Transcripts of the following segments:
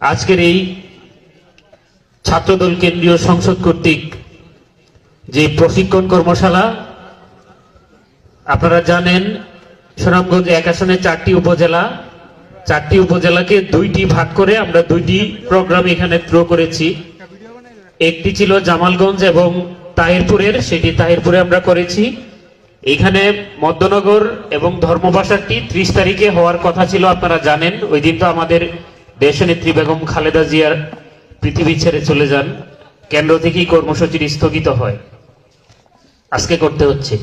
আজকের এই ছাত্রদল কেন্দ্রীয় সংসদ কর্তৃক যে প্রশিক্ষণ কর্মশালা, আপনারা জানেন সুনামগঞ্জ এক আসনে চারটি উপজেলা। চারটি উপজেলাকে দুইটি ভাগ করে আমরা দুইটি প্রোগ্রাম এখানে থ্রো করেছি। একটি ছিল জামালগঞ্জ এবং তাহিরপুরের, সেটি তাহিরপুরে আমরা করেছি। এখানে মধ্যনগর এবং ধর্মবাসারটি ত্রিশ তারিখে হওয়ার কথা ছিল, আপনারা জানেন। ওই দিন তো আমাদের দেশনেত্রী বেগম খালেদা জিয়ার পৃথিবী ছেড়ে চলে যান, কেন্দ্র থেকেই কর্মসূচির স্থগিত হয়। আজকে করতে হচ্ছে।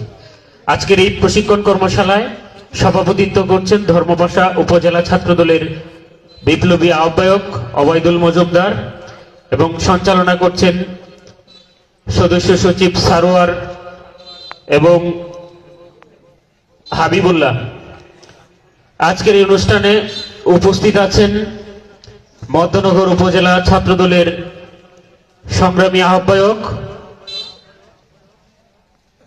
আজকের এই প্রশিক্ষণ কর্মশালায় সভাপতিত্ব করছেন ধর্মবাসা উপজেলা ছাত্রদলের বিপ্লবী আহ্বায়ক অবৈদুল মজুমদার এবং সঞ্চালনা করছেন সদস্য সচিব সারোয়ার এবং হাবিবুল্লাহ। আজকের এই অনুষ্ঠানে উপস্থিত আছেন মধ্যনগর উপজেলা ছাত্রদলের সংগ্রামী আহ্বায়ক,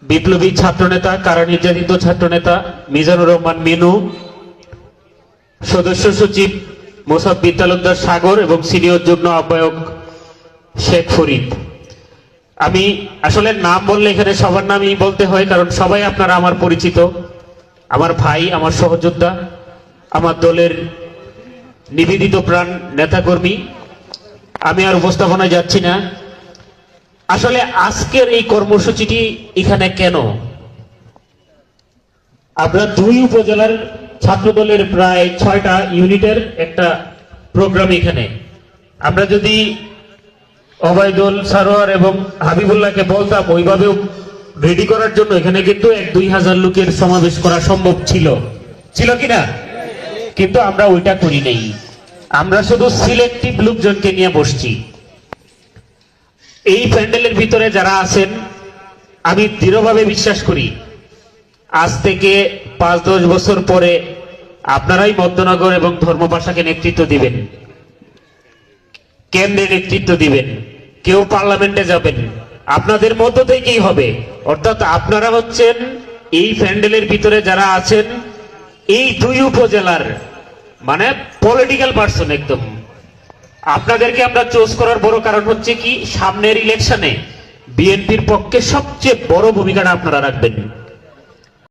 বিপ্লবী ছাত্রনেতা কারা নির্যাতিত ছাত্রনেতা মিজানুর রহমান মিনু, সদস্য সচিব মোসাব্বির তালুকদার সাগর এবং সিনিয়র যুগ্ম আহ্বায়ক শেখ ফরিদ। আমি আসলে নাম বললে এখানে সবার নামই বলতে হয়, কারণ সবাই আপনারা আমার পরিচিত। আমার ভাই, আমার সহযোদ্ধা, আমার দলের নিবেদিত প্রাণ নেতাকর্মী, আমি আর উপস্থাপনায় যাচ্ছি না। আসলে আজকের এই কর্মসূচিটি এখানে কেন? আমরা দুই উপজেলার ছাত্রদলের প্রায় ছয়টা ইউনিটের একটা প্রোগ্রাম এখানে। আমরা যদি অবায়দুল সারোয়ার এবং হাবিবুল্লাহকে বলতাম, ওইভাবেও রেডি করার জন্য এখানে কিন্তু এক দুই হাজার লোকের সমাবেশ করা সম্ভব ছিল। ছিল কিনা কিন্তু আমরা ওইটা করি নাই। আমরা শুধু সিলেক্টিভ লোকজনকে নিয়ে বসছি। এই প্যান্ডেলের ভিতরে যারা আছেন, আমি দৃঢ়ভাবে বিশ্বাস করি, আজ থেকে পাঁচ দশ বছর পরে আপনারাই মধ্যনগর এবং ধর্মভাষাকে নেতৃত্ব দিবেন। কেন্দ্রে নেতৃত্ব দিবেন। কেউ পার্লামেন্টে যাবেন। আপনাদের মধ্য থেকেই হবে। অর্থাৎ আপনারা হচ্ছেন এই প্যান্ডেলের ভিতরে যারা আছেন, এই দুই উপজেলার মানে পলিটিক্যাল পার্সন একদম। আপনাদেরকে আমরা চোজ করার বড় কারণ হচ্ছে কি, সামনের ইলেকশনে বিএনপির পক্ষে সবচেয়ে বড় ভূমিকাটা আপনারা রাখবেন।